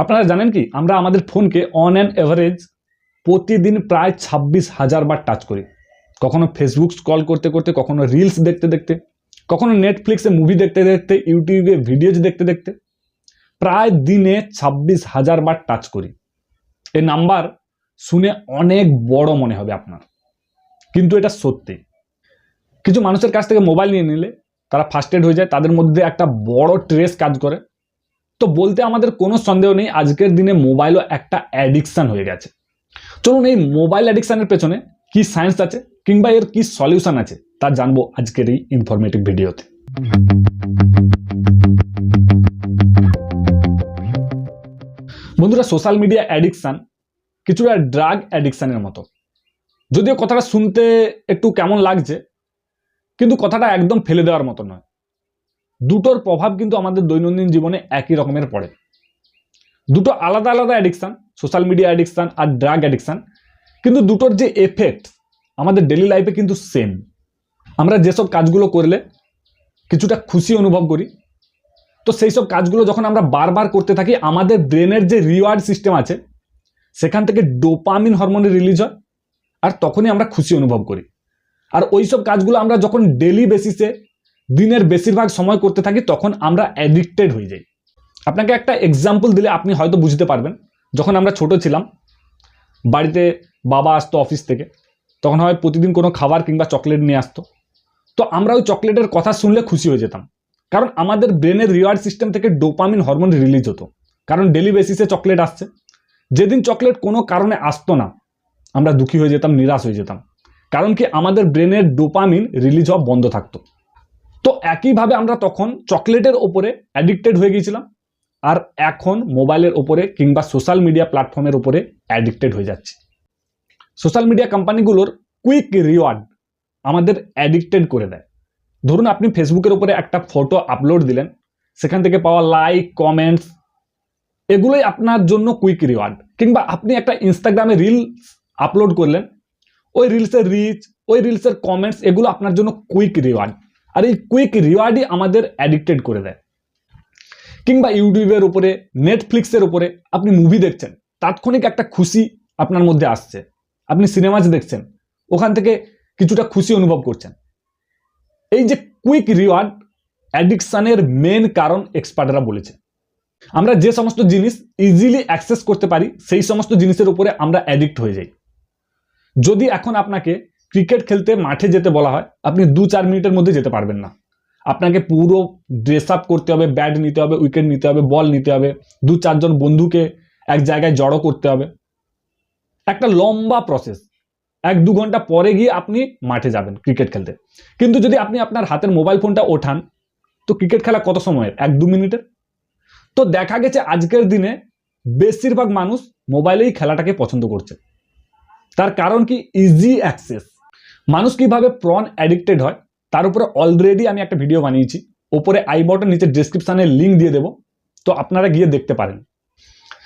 আপনারা জানেন কি? আমরা আমাদের ফোনকে অন অ্যান এভারেজ প্রতিদিন প্রায় ছাব্বিশ হাজার বার টাচ করি। কখনো ফেসবুক স্ক্রল করতে করতে, কখনো রিলস দেখতে দেখতে, কখনো নেটফ্লিক্সে মুভি দেখতে দেখতে ইউটিউবে ভিডিওজ দেখতে দেখতে, প্রায় দিনে ছাব্বিশ হাজার বার টাচ করি। এই নাম্বার শুনে অনেক বড় মনে হবে আপনার। কিন্তু এটা সত্যি। কিছু মানুষের কাছ থেকে মোবাইল নিয়ে নিলে তারা ফার্স্ট এড হয়ে যায়, তাদের মধ্যে একটা বড় ট্রেস কাজ করে। তো বলতে আমাদের কোনো সন্দেহ নেই, আজকের দিনে মোবাইলও একটা অ্যাডিকশান হয়ে গেছে। চলুন এই মোবাইল অ্যাডিকশানের পেছনে কি সায়েন্স আছে কিংবা এর কি সলিউশন আছে তা জানব আজকের এই ইনফরমেটিভ ভিডিওতে। বন্ধুরা সোশ্যাল মিডিয়া অ্যাডিকশান কিছুটা ড্রাগ অ্যাডিকশানের মতো। যদিও কথাটা শুনতে একটু কেমন লাগছে, কিন্তু কথাটা একদম ফেলে দেওয়ার মতো নয়। দুটোর প্রভাব কিন্তু আমাদের দৈনন্দিন জীবনে একই রকমের পড়ে। দুটো আলাদা আলাদা অ্যাডিকশান সোশ্যাল মিডিয়া অ্যাডিকশান আর ড্রাগ অ্যাডিকশান কিন্তু দুটোর যে এফেক্ট আমাদের ডেলি লাইফে কিন্তু সেম আমরা যেসব কাজগুলো করলে কিছুটা খুশি অনুভব করি, তো সেই সব কাজগুলো যখন আমরা বারবার করতে থাকি, আমাদের ব্রেনের যে রিওয়ার্ড সিস্টেম আছে, সেখান থেকে ডোপামিন হরমোন রিলিজ হয়, আর তখনই আমরা খুশি অনুভব করি। আর ওই সব কাজগুলো আমরা যখন ডেলি বেসিসে দিনের বেশিরভাগ সময় করতে থাকি, তখন আমরা অ্যাডিক্টেড হয়ে যাই। আপনাকে একটা এক্সাম্পল দিলে আপনি হয়তো বুঝতে পারবেন। যখন আমরা ছোট ছিলাম, বাড়িতে বাবা আসতো অফিস থেকে, তখন হয় প্রতিদিন কোনো খাবার কিংবা চকলেট নিয়ে আসতো। তো আমরা ওই চকলেটের কথা শুনলে খুশি হয়ে যেতাম। কারণ আমাদের ব্রেনের রিওয়ার্ড সিস্টেম থেকে ডোপামিন হরমোন রিলিজ হতো। কারণ ডেলি বেসিসে চকলেট আসছে। যেদিন চকলেট কোনো কারণে আসতো না, আমরা দুঃখী হয়ে যেতাম, নিরাশ হয়ে যেতাম। কারণ কি, আমাদের ব্রেনের ডোপামিন রিলিজ হওয়া বন্ধ থাকতো। তো একইভাবে আমরা তখন চকলেটের ওপরে অ্যাডিক্টেড হয়ে গিয়েছিলাম আর এখন মোবাইলের ওপরে কিংবা সোশ্যাল মিডিয়া প্ল্যাটফর্মের ওপরে অ্যাডিক্টেড হয়ে যাচ্ছি। সোশ্যাল মিডিয়া কোম্পানিগুলোর কুইক রিওয়ার্ড আমাদের অ্যাডিক্টেড করে দেয়। ধরুন আপনি ফেসবুকের উপরে একটা ফটো আপলোড দিলেন, সেখান থেকে পাওয়া লাইক কমেন্টস এগুলোই আপনার জন্য কুইক রিওয়ার্ড কিংবা আপনি একটা ইনস্টাগ্রামে রিলস আপলোড করলেন, ওই রিলসের রিচ ওই রিলসের কমেন্টস এগুলো আপনার জন্য কুইক রিওয়ার্ড আর এই কুইক রিওয়ার্ডই আমাদের অ্যাডিক্টেড করে দেয়। কিংবা ইউটিউবের উপরে নেটফ্লিক্সের উপরে আপনি মুভি দেখছেন, তাৎক্ষণিক একটা খুশি আপনার মধ্যে আসছে। আপনি সিনেমাজ দেখছেন, ওখান থেকে কিছুটা খুশি অনুভব করছেন। এই যে কুইক রিওয়ার্ড অ্যাডিকশানের মেন কারণ এক্সপার্টরা বলেছে। আমরা যে সমস্ত জিনিস ইজিলি অ্যাক্সেস করতে পারি, সেই সমস্ত জিনিসের উপরে আমরা অ্যাডিক্ট হয়ে যাই। যদি এখন আপনাকে ক্রিকেট খেলতে মাঠে যেতে বলা হয়, আপনি দু চার মিনিটের মধ্যে যেতে পারবেন না। আপনাকে পুরো ড্রেস আপ করতে হবে ব্যাট নিতে হবে উইকেট নিতে হবে বল নিতে হবে, দু চারজন বন্ধুকে এক জায়গায় জড়ো করতে হবে। একটা লম্বা প্রসেস এক দু ঘণ্টা পরে গিয়ে আপনি মাঠে যাবেন ক্রিকেট খেলতে। কিন্তু যদি আপনি আপনার হাতের মোবাইল ফোনটা ওঠান, তো ক্রিকেট খেলা কত সময়ের? এক দু মিনিটের? তো দেখা গেছে আজকের দিনে বেশিরভাগ মানুষ মোবাইলেই খেলাটাকে পছন্দ করছে। তার কারণ কি? ইজি অ্যাক্সেস মানুষ কীভাবে প্রন অ্যাডিক্টেড হয়, তার উপরে অলরেডি আমি একটা ভিডিও বানিয়েছি। ওপরে আই বটন নিচে ডিসক্রিপশানে লিঙ্ক দিয়ে দেবো। তো আপনারা গিয়ে দেখতে পারেন।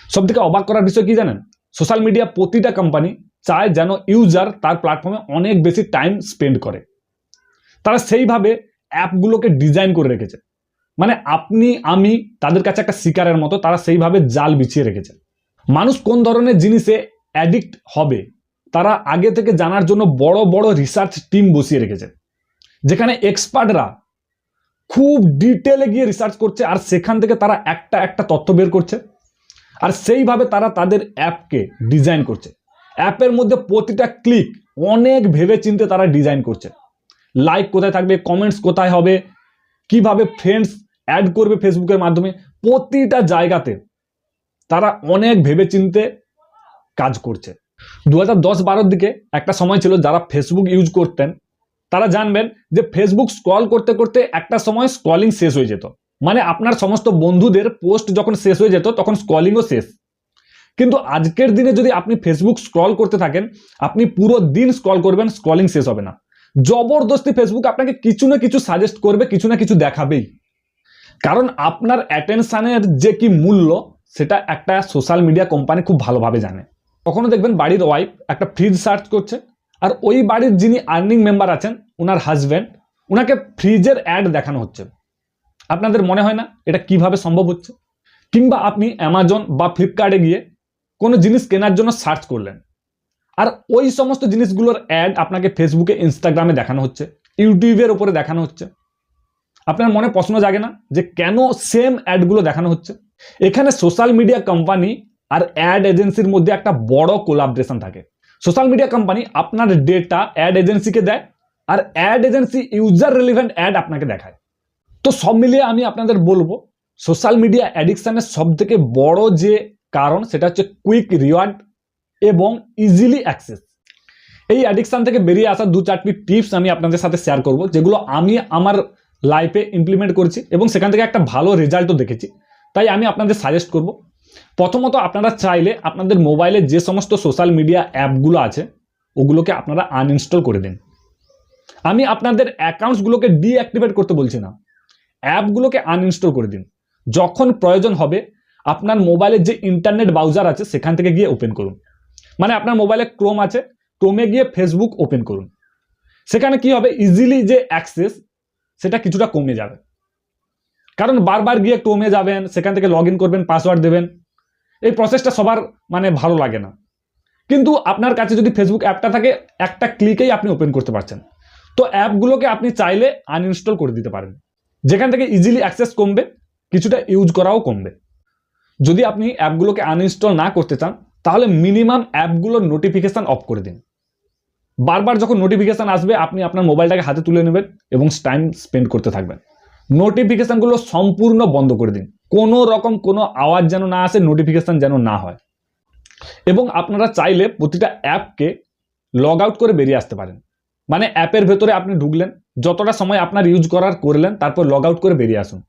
সব থেকে অবাক করার বিষয় কী জানেন? সোশ্যাল মিডিয়া প্রতিটা কোম্পানি চায় যেন ইউজার তার প্ল্যাটফর্মে অনেক বেশি টাইম স্পেন্ড করে। তারা সেইভাবে অ্যাপগুলোকে ডিজাইন করে রেখেছে। মানে আপনি, আমি তাদের কাছে একটা শিকারের মতো তারা সেইভাবে জাল বিছিয়ে রেখেছে। মানুষ কোন ধরনের জিনিসে অ্যাডিক্ট হবে? তারা আগে থেকে জানার জন্য বড় বড় রিসার্চ টিম বসিয়ে রেখেছে। যেখানে এক্সপার্টরা খুব ডিটেলে গিয়ে রিসার্চ করছে আর সেখান থেকে তারা একটা একটা তথ্য বের করছে। আর সেইভাবে তারা তাদের অ্যাপকে ডিজাইন করছে। অ্যাপের মধ্যে প্রতিটা ক্লিক অনেক ভেবে চিনতে তারা ডিজাইন করছে। লাইক কোথায় থাকবে কমেন্টস কোথায় হবে, কীভাবে ফ্রেন্ডস অ্যাড করবে ফেসবুকের মাধ্যমে, প্রতিটা জায়গাতে তারা অনেক ভেবে চিনতে কাজ করছে। দু হাজার দশ বারোর দিকে একটা সময় ছিল যারা ফেসবুক ইউজ করতেন, তারা জানবেন যে ফেসবুক স্ক্রল করতে করতে একটা সময় স্ক্রলিং শেষ হয়ে যেত। মানে আপনার সমস্ত বন্ধুদের পোস্ট যখন শেষ হয়ে যেত, তখন স্ক্রলিংও শেষ। কিন্তু আজকের দিনে যদি আপনি ফেসবুক স্ক্রল করতে থাকেন, আপনি পুরো দিন স্ক্রল করবেন স্ক্রলিং শেষ হবে না। জবরদস্তি ফেসবুক আপনাকে কিছু না কিছু সাজেস্ট করবে, কিছু না কিছু দেখাবেই। কারণ আপনার অ্যাটেনশানের যে কি মূল্য, সেটা একটা সোশ্যাল মিডিয়া কোম্পানি খুব ভালোভাবে জানে। কখনো দেখবেন বাড়ির ওয়াইফ একটা ফ্রিজ সার্চ করছে, আর ওই বাড়ির যিনি আর্নিং মেম্বার আছেন ওনার হাজব্যান্ড ওনাকে ফ্রিজের অ্যাড দেখানো হচ্ছে। আপনাদের মনে হয় না এটা কীভাবে সম্ভব হচ্ছে? কিংবা আপনি অ্যামাজন বা ফ্লিপকার্টে গিয়ে কোনো জিনিস কেনার জন্য সার্চ করলেন, আর ওই সমস্ত জিনিসগুলোর অ্যাড আপনাকে ফেসবুকে ইনস্টাগ্রামে দেখানো হচ্ছে ইউটিউবের ওপরে দেখানো হচ্ছে। আপনার মনে প্রশ্ন জাগে না যে কেন সেম অ্যাডগুলো দেখানো হচ্ছে? এখানে সোশ্যাল মিডিয়া কোম্পানি আর অ্যাড এজেন্সির মধ্যে একটা বড় কোলাবরেশন থাকে। সোশ্যাল মিডিয়া কোম্পানি আপনার ডেটা অ্যাড এজেন্সিকে দেয় আর ad agency user relevant ad আপনাকে দেখায়। তো সব মিলিয়ে আমি আপনাদের বলব সোশ্যাল মিডিয়া অ্যাডিকশানের সব থেকে বড় যে কারণ সেটা হচ্ছে কুইক রিওয়ার্ড এবং ইজিলি অ্যাক্সেস এই অ্যাডিকশান থেকে বেরিয়ে আসা দু চারটি টিপস আমি আপনাদের সাথে শেয়ার করব, যেগুলো আমি আমার লাইফে ইমপ্লিমেন্ট করেছি এবং সেখান থেকে একটা ভালো রেজাল্টও দেখেছি। তাই আমি আপনাদের সাজেস্ট করব প্রথমত আপনারা চাইলে আপনাদের মোবাইলে যে সমস্ত সোশ্যাল মিডিয়া অ্যাপগুলো আছে, ওগুলোকে আপনারা আনইনস্টল করে দিন। আমি আপনাদের অ্যাকাউন্টসগুলোকে ডিঅ্যাক্টিভেট করতে বলছি না। অ্যাপগুলোকে আনইনস্টল করে দিন। যখন প্রয়োজন হবে, আপনার মোবাইলের যে ইন্টারনেট ব্রাউজার আছে, সেখান থেকে গিয়ে ওপেন করুন। মানে আপনার মোবাইলে ক্রোম আছে ক্রোমে গিয়ে ফেসবুক ওপেন করুন। সেখানে কি হবে? ইজিলি যে অ্যাক্সেস সেটা কিছুটা কমে যাবে। কারণ বারবার গিয়ে ক্রোমে যাবেন, সেখান থেকে লগ করবেন পাসওয়ার্ড দেবেন। এই প্রসেসটা সবার মানে ভালো লাগে না। কিন্তু আপনার কাছে যদি ফেসবুক অ্যাপটা থাকে, একটা ক্লিকেই আপনি ওপেন করতে পারছেন। তো অ্যাপগুলোকে আপনি চাইলে আনইনস্টল করে দিতে পারেন। যেখান থেকে ইজিলি অ্যাক্সেস কমবে, কিছুটা ইউজ করাও কমবে। যদি আপনি অ্যাপগুলোকে আনইনস্টল না করতে চান, তাহলে মিনিমাম অ্যাপগুলোর নোটিফিকেশান অফ করে দিন। বারবার যখন নোটিফিকেশান আসবে, আপনি আপনার মোবাইলটাকে হাতে তুলে নেবেন এবং টাইম স্পেন্ড করতে থাকবেন। নোটিফিকেশানগুলো সম্পূর্ণ বন্ধ করে দিন। কোনো রকম কোনো আওয়াজ যেন না আসে নোটিফিকেশান যেন না হয়। এবং আপনারা চাইলে প্রতিটা অ্যাপকে লগ আউট করে বেরিয়ে আসতে পারেন। মানে অ্যাপের ভেতরে আপনি ঢুকলেন, যতটা সময় আপনার ইউজ করার করলেন, তারপর লগ আউট করে বেরিয়ে আসুন।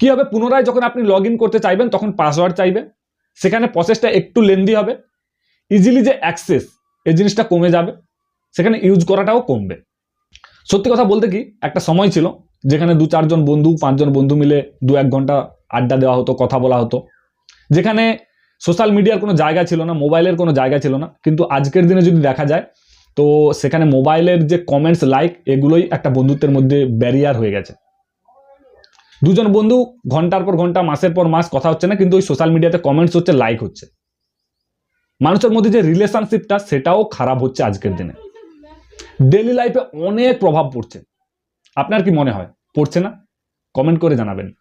কি হবে? পুনরায় যখন আপনি লগ করতে চাইবেন, তখন পাসওয়ার্ড চাইবে। সেখানে প্রসেসটা একটু লেন্দি হবে। ইজিলি যে অ্যাক্সেস এই জিনিসটা কমে যাবে। সেখানে ইউজ করাটাও কমবে। সত্যি কথা বলতে কি, একটা সময় ছিল, যেখানে দু চারজন বন্ধু, পাঁচজন বন্ধু মিলে দু এক ঘণ্টা আড্ডা দেওয়া হতো, কথা বলা হতো। যেখানে সোশ্যাল মিডিয়ার কোনো জায়গা ছিল না মোবাইলের কোনো জায়গা ছিল না। কিন্তু আজকের দিনে যদি দেখা যায়, তো সেখানে মোবাইলের যে কমেন্টস লাইক এগুলোই একটা বন্ধুত্বের মধ্যে ব্যারিয়ার হয়ে গেছে। দুজন বন্ধু ঘণ্টার পর ঘণ্টা, মাসের পর মাস কথা হচ্ছে না, কিন্তু ওই সোশ্যাল মিডিয়াতে কমেন্টস হচ্ছে লাইক হচ্ছে। মানুষের মধ্যে যে রিলেশনশিপটা সেটাও খারাপ হচ্ছে আজকের দিনে। ডেলি লাইফে অনেক প্রভাব পড়ছে। আপনার কি মনে হয়? পড়ছে না? কমেন্ট করে জানাবেন।